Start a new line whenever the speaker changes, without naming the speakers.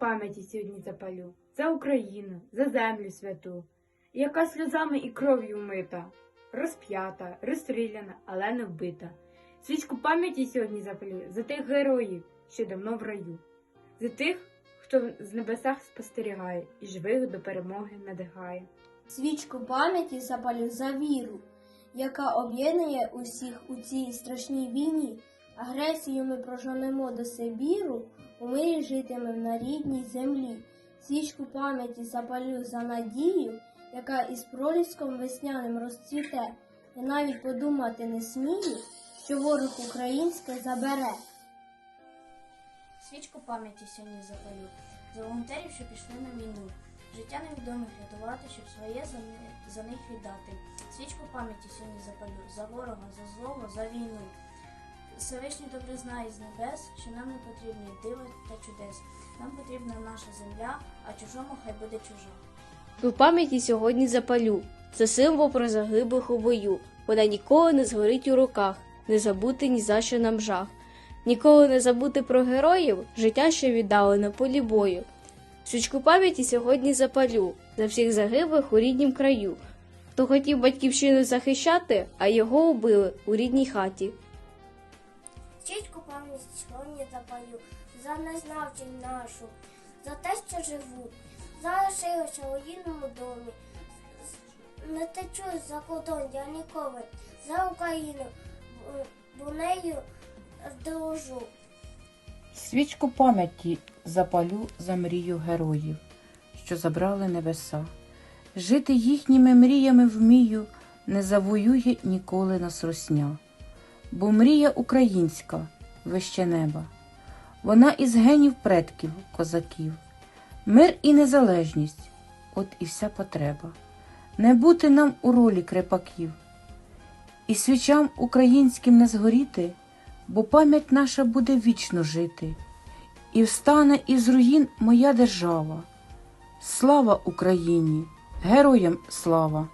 пам'яті сьогодні запалю за Україну, за землю святу, яка сльозами і кров'ю мита, розп'ята, розстріляна, але не вбита. Свічку пам'яті сьогодні запалю за тих героїв, що давно в раю, за тих, хто з небесах спостерігає і живих до перемоги надихає.
Свічку пам'яті запалю за віру, яка об'єднує усіх у цій страшній війні. Агресію ми проженемо до Сибіру, мирі житимем на рідній землі. Свічку пам'яті запалю за надію, яка із проліском весняним розцвіте. Я навіть подумати не смію, що ворог українське забере.
Свічку пам'яті сьогодні запалю за волонтерів, що пішли на війну. Життя невідомих рятувати, щоб своє за, за них віддати. Свічку пам'яті сьогодні запалю за ворога, за злого, за війну. Всевишній добре знає з небес, що нам не потрібні дива та чудес. Нам потрібна наша земля, а чужому хай буде чужа.
У пам'яті сьогодні запалю. Це символ про загиблих у бою. Вона ніколи не згорить у руках, не забути ні за що нам жах. Ніколи не забути про героїв, життя, що віддали на полі бою. Свічку пам'яті сьогодні запалю за всіх загиблих у ріднім краю. Хто хотів батьківщину захищати, а його убили у рідній хаті.
Свічку пам'яті сьогодні запалю за незнавчень нашу, за те, що живуть, залишилися у рідному домі. Не течу за кордон я ніколи, за Україну, бо- нею дружу.
Свічку пам'яті запалю за мрію героїв, що забрали небеса. Жити їхніми мріями вмію, не завоює ніколи нас русня. Бо мрія українська вище неба, вона із генів предків, козаків. Мир і незалежність от і вся потреба. Не бути нам у ролі крепаків. І свічам українським не згоріти, бо пам'ять наша буде вічно жити, і встане із руїн моя держава. Слава Україні! Героям слава!